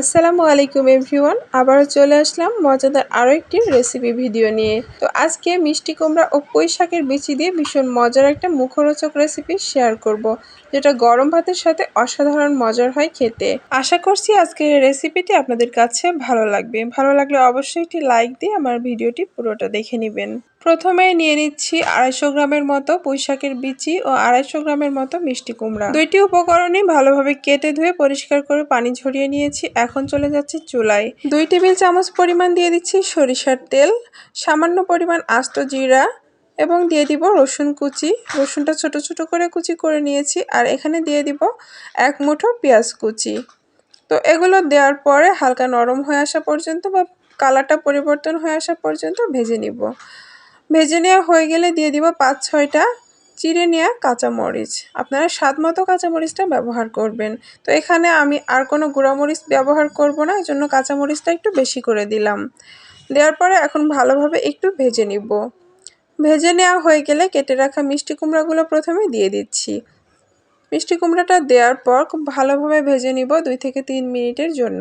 আসসালামু আলাইকুম এভরিওয়ান, আবারও চলে আসলাম মজাদার আরও একটি রেসিপি ভিডিও নিয়ে। তো আজকে মিষ্টি কুমড়া ও পুঁই শাকের বিচি দিয়ে ভীষণ মজার একটা মুখরোচক রেসিপি শেয়ার করব। যেটা গরম ভাতের সাথে অসাধারণ মজার হয় খেতে। আশা করছি আজকের রেসিপিটি আপনাদের কাছে ভালো লাগবে। ভালো লাগলে অবশ্যই একটি লাইক দিয়ে আমার ভিডিওটি পুরোটা দেখে নেবেন। প্রথমে নিয়ে নিচ্ছি আড়াইশো গ্রামের মতো পুঁইশাকের বিচি ও আড়াইশো গ্রামের মতো মিষ্টি কুমড়া। দুইটি উপকরণই ভালোভাবে কেটে ধুয়ে পরিষ্কার করে পানি ঝরিয়ে নিয়েছি। এখন চলে যাচ্ছে চুলায়। দুই টেবিল চামচ পরিমাণ দিয়ে দিচ্ছি সরিষার তেল, সামান্য পরিমাণ আস্ত জিরা এবং দিয়ে দিব রসুন কুচি। রসুনটা ছোট ছোট করে কুচি করে নিয়েছি আর এখানে দিয়ে দিব এক মুঠো পেঁয়াজ কুচি। তো এগুলো দেওয়ার পরে হালকা নরম হয়ে আসা পর্যন্ত বা কালারটা পরিবর্তন হয়ে আসা পর্যন্ত ভেজে নিব। ভেজে নেওয়া হয়ে গেলে দিয়ে দিব পাঁচ, ছয়টা চিড়ে নেওয়া কাঁচামরিচ। আপনারা স্বাদ মতো কাঁচামরিচটা ব্যবহার করবেন। তো এখানে আমি আর কোনো গুঁড়ামরিচ ব্যবহার করব না এই জন্য কাঁচামরিচটা একটু বেশি করে দিলাম। দেওয়ার পরে এখন ভালোভাবে একটু ভেজে নিব। ভেজে নেওয়া হয়ে গেলে কেটে রাখা মিষ্টি কুমড়াগুলো প্রথমে দিয়ে দিচ্ছি। মিষ্টি কুমড়াটা দেওয়ার পর খুব ভালোভাবে ভেজে নিব দুই থেকে তিন মিনিটের জন্য।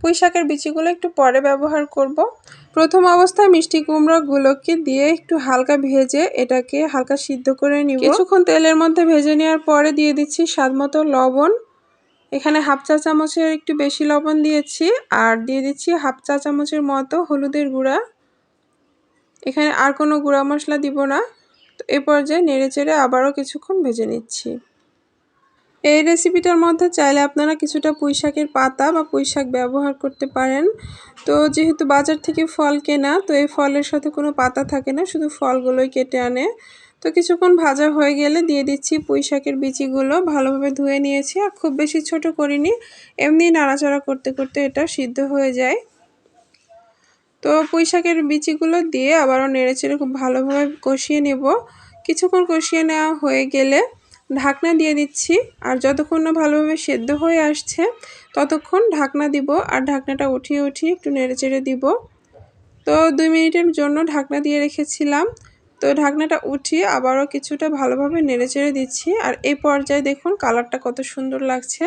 পুঁই শাকের বিচিগুলো একটু পরে ব্যবহার করব। প্রথম অবস্থায় মিষ্টি কুমড়োগুলোকে দিয়ে একটু হালকা ভেজে এটাকে হালকা সিদ্ধ করে নিব। কিছুক্ষণ তেলের মধ্যে ভেজে নেওয়ার পরে দিয়ে দিচ্ছি স্বাদ মতো লবণ। এখানে হাফ চা চামচের একটু বেশি লবণ দিয়েছি আর দিয়ে দিচ্ছি হাফ চা চামচের মতো হলুদের গুঁড়া। এখানে আর কোনো গুঁড়া মশলা দিব না। তো এ পর্যায়ে নেড়ে চেড়ে আবারও কিছুক্ষণ ভেজে নিচ্ছি। এই রেসিপিটার মধ্যে চাইলে আপনারা কিছুটা পুঁইশাকের পাতা বা পুঁইশাক ব্যবহার করতে পারেন। তো যেহেতু বাজার থেকে ফল কেনা, তো এই ফলের সাথে কোনো পাতা থাকে না, শুধু ফলগুলোই কেটে আনে। তো কিছুক্ষণ ভাজা হয়ে গেলে দিয়ে দিচ্ছি পুঁইশাকের বিচিগুলো। ভালোভাবে ধুয়ে নিয়েছি, আর খুব বেশি ছোট করিনি, এমনি নাড়াচাড়া করতে করতে এটা সিদ্ধ হয়ে যায়। তো পুঁইশাকের বিচিগুলো দিয়ে আবারও নেড়েচেড়ে খুব ভালোভাবে কষিয়ে নেব। কিছুক্ষণ কষিয়ে নেওয়া হয়ে গেলে ঢাকনা দিয়ে দিচ্ছি। আর যতক্ষণ না ভালোভাবে সেদ্ধ হয়ে আসছে, ততক্ষণ ঢাকনা দিব আর ঢাকনাটা উঠিয়ে উঠিয়ে একটু নেড়েচেড়ে দিব। তো দুই মিনিটের জন্য ঢাকনা দিয়ে রেখেছিলাম। তো ঢাকনাটা উঠিয়ে আবারও কিছুটা ভালোভাবে নেড়েচেড়ে দিচ্ছি। আর এই পর্যায়ে দেখুন কালারটা কত সুন্দর লাগছে।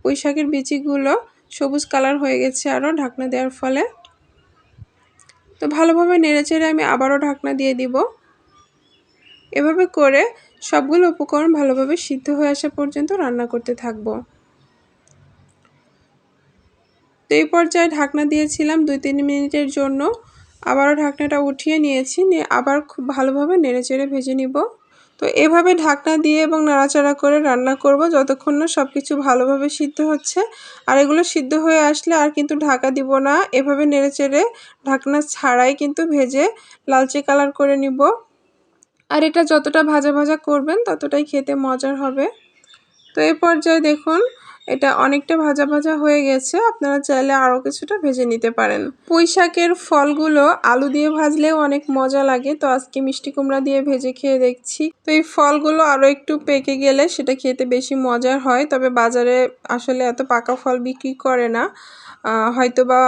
পুঁই শাকের বিচিগুলো সবুজ কালার হয়ে গেছে আরও ঢাকনা দেওয়ার ফলে। তো ভালোভাবে নেড়েচেড়ে আমি আবারও ঢাকনা দিয়ে দিব। এভাবে করে সবগুলো উপকরণ ভালোভাবে সিদ্ধ হয়ে আসা পর্যন্ত রান্না করতে থাকব। তো এই পর্যায়ে ঢাকনা দিয়েছিলাম দুই তিন মিনিটের জন্য। আবারও ঢাকনাটা উঠিয়ে নিয়েছি, নিয়ে আবার খুব ভালোভাবে নেড়েচেড়ে ভেজে নিব। তো এভাবে ঢাকনা দিয়ে এবং নাড়াচাড়া করে রান্না করব যতক্ষণ না সব কিছু ভালোভাবে সিদ্ধ হচ্ছে। আর এগুলো সিদ্ধ হয়ে আসলে আর কিন্তু ঢাকা দিব না। এভাবে নেড়েচেড়ে ঢাকনা ছাড়াই কিন্তু ভেজে লালচে কালার করে নিব। আর এটা যতটা ভাজা ভাজা করবেন, ততটাই খেতে মজার হবে। তো এ পর্যায়ে দেখুন, এটা অনেকটা ভাজা ভাজা হয়ে গেছে। আপনারা চাইলে আরও কিছুটা ভেজে নিতে পারেন। পুঁই শাকের ফলগুলো আলু দিয়ে ভাজলেও অনেক মজা লাগে। তো আজকে মিষ্টি কুমড়া দিয়ে ভেজে খেয়ে দেখছি। তো এই ফলগুলো আরও একটু পেকে গেলে সেটা খেতে বেশি মজার হয়। তবে বাজারে আসলে এত পাকা ফল বিক্রি করে না। হয়তো বা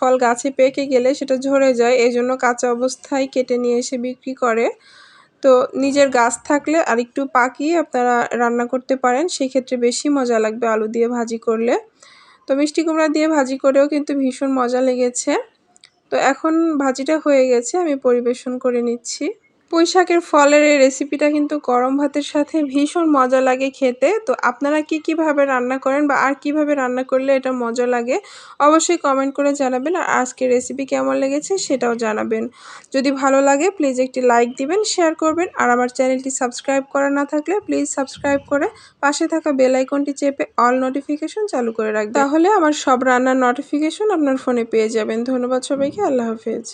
ফল গাছে পেকে গেলে সেটা ঝরে যায়। এই জন্য কাঁচা অবস্থায় কেটে নিয়ে এসে বিক্রি করে। তো নিজের গাছ থাকলে আর একটু পাকিয়ে আপনারা রান্না করতে পারেন, সেক্ষেত্রে বেশি মজা লাগবে আলু দিয়ে ভাজি করলে। তো মিষ্টি কুমড়া দিয়ে ভাজি করেও কিন্তু ভীষণ মজা লেগেছে। তো এখন ভাজিটা হয়ে গেছে, আমি পরিবেশন করে নিচ্ছি। পুঁই ফলের এই রেসিপিটা কিন্তু গরম ভাতের সাথে ভীষণ মজা লাগে খেতে। তো আপনারা কি কীভাবে রান্না করেন বা আর কীভাবে রান্না করলে এটা মজা লাগে, অবশ্যই কমেন্ট করে জানাবেন আর আজকের রেসিপি কেমন লেগেছে সেটাও জানাবেন। যদি ভালো লাগে প্লিজ একটি লাইক দিবেন শেয়ার করবেন আর আমার চ্যানেলটি সাবস্ক্রাইব করা না থাকলে প্লিজ সাবস্ক্রাইব করে পাশে থাকা বেল আইকনটি চেপে অল নোটিফিকেশন চালু করে রাখবেন। তাহলে আমার সব রান্নার নোটিফিকেশন আপনার ফোনে পেয়ে যাবেন। ধন্যবাদ সবাইকে, আল্লাহ হাফেজ।